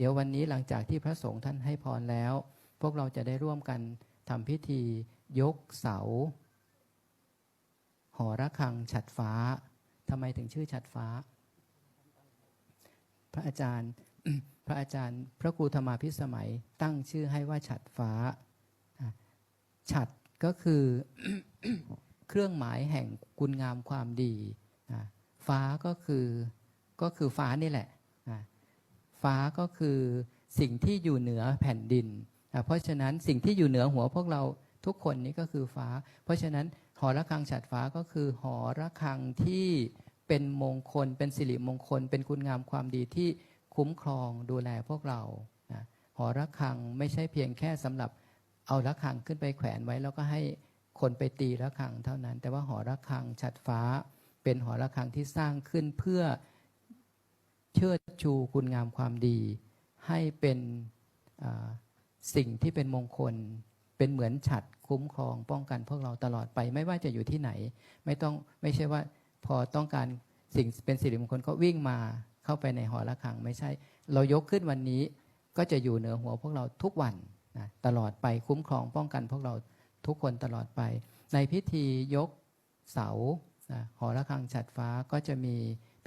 เดี๋ยววันนี้หลังจากที่พระสงฆ์ท่านให้พรแล้ว พวกเราจะได้ร่วมกันทำพิธียกเสา หอระฆังฉัดฟ้าทำไมถึงชื่อฉัดฟ้า พระอาจารย์พระอาจารย์พระครูธรรมาพิสมัยตั้งชื่อให้ว่าฉัดฟ้า ฉัดก็คือเครื่องหมายแห่งคุณงามความดี ฟ้าก็คือก็คือฟ้านี่แหละ ฟ้าก็คือสิ่งที่อยู่เหนือแผ่นดิน เพราะฉะนั้นสิ่งที่อยู่เหนือหัวพวกเราทุกคนนี้ก็คือฟ้า เพราะฉะนั้นหอระฆังฉัดฟ้าก็คือหอระฆังที่เป็นมงคล เป็นสิริมงคล เป็นคุณงามความดีที่คุ้มครองดูแลพวกเรานะหอระฆังไม่ใช่เพียงแค่สำหรับเอาระฆังขึ้นไปแขวนไว้ แล้วก็ให้คนไปตีระฆังเท่านั้น แต่ว่าหอระฆังฉัดฟ้า เป็นหอระฆังที่สร้างขึ้นเพื่อ เชิดชูคุณงามความดี ให้เป็นสิ่งที่เป็นมงคล เป็นเหมือนฉัดคุ้มครอง ป้องกันพวกเราตลอดไป ไม่ว่าจะอยู่ที่ไหน ไม่ต้องไม่ใช่ว่าพอต้องการสิ่งเป็นสิริมงคลก็วิ่งมาเข้าไปในหอระฆังไม่ใช่ เรายกขึ้นวันนี้ก็จะอยู่เหนือหัวพวกเราทุกวันนะตลอดไปคุ้มครองป้องกันพวกเราทุกคนตลอดไป ในพิธียกเสานะหอระฆังฉัดฟ้าก็จะมี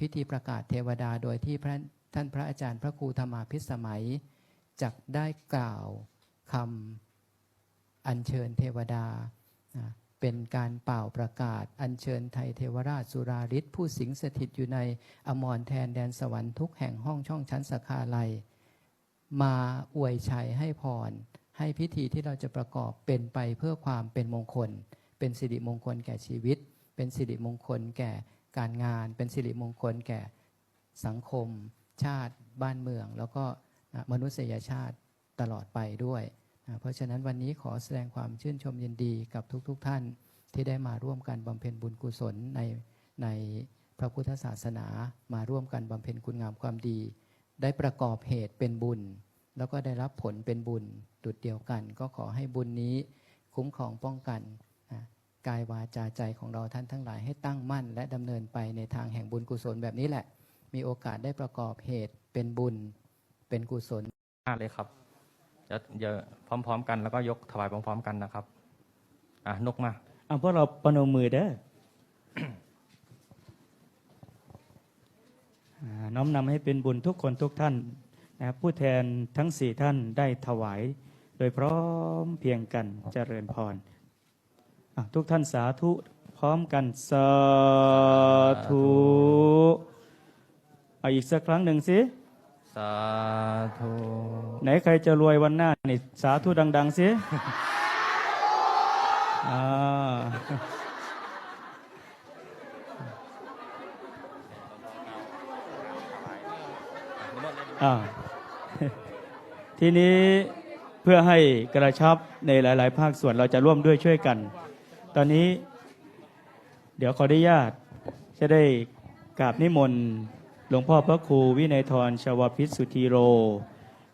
พิธีประกาศเทวดาโดยที่ท่านพระอาจารย์พระครูธรรมาพิสมัยจักได้กล่าวคำอัญเชิญเทวดา เป็นการเป่าประกาศ อัญเชิญไทยเทวราชสุราริศผู้สิงสถิตอยู่ในอมรแทนแดนสวรรค์ทุกแห่งห้องช่องชั้นสคาลัย มาอวยชัยให้พร ให้พิธีที่เราจะประกอบเป็นไปเพื่อความเป็นมงคล เป็นสิริมงคลแก่ชีวิต เป็นสิริมงคลแก่ การงานเป็นสิริมงคลแก่สังคม ชาติบ้านเมือง แล้วก็มนุษยชาติตลอดไปด้วยนะเพราะฉะนั้นวันนี้ขอแสดงความชื่นชมยินดีกับทุกๆทท่านที่ได้มาร่วมกันบำเพ็ญบุญกุศลในในพระพุทธศาสนามาร่วมกันบำเพ็ญคุณงามความดี ได้ประกอบเหตุเป็นบุญ แล้วก็ได้รับผลเป็นบุญดุดเดียวกัน ก็ขอให้บุญนี้คุ้มครองป้องกัน กายวาจาใจของเราท่านทั้งหลายให้ตั้งมั่น และดำเนินไปในทางแห่งบุญกุศลแบบนี้แหละ มีโอกาสได้ประกอบเหตุเป็นบุญเป็นกุศลมากเลยครับจะเยอะพร้อม ๆ กันแล้วก็ยกถวายพร้อม ๆ กันนะครับอะนกมาเอาพวกเราประนมมือเด้ออ่าน้อมนำให้เป็นบุญทุกคนทุกท่านนะครับผู้แทนทั้งสี่ท่านได้ถวาย โดยพร้อมเพรียงกันเจริญพรอะ ทุกท่านสาธุพร้อมกันสาธุเอาอีกสักครั้งหนึ่งสิ สาธุ ไหนใครจะรวยวันหน้านี่สาธุดัง ๆ สิอ่าอ่าทีนี้เพื่อให้กระชับในหลาย ๆ ภาคส่วนเราจะร่วมด้วยช่วยกัน ตอนนี้ เดี๋ยวขออนุญาตจะได้กราบนิมนต์หลวงพ่อพระครูวินัยทรชวพิษสุธีโร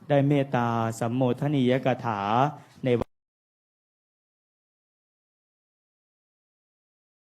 ได้เมตตาสัมโมทนียกถาใน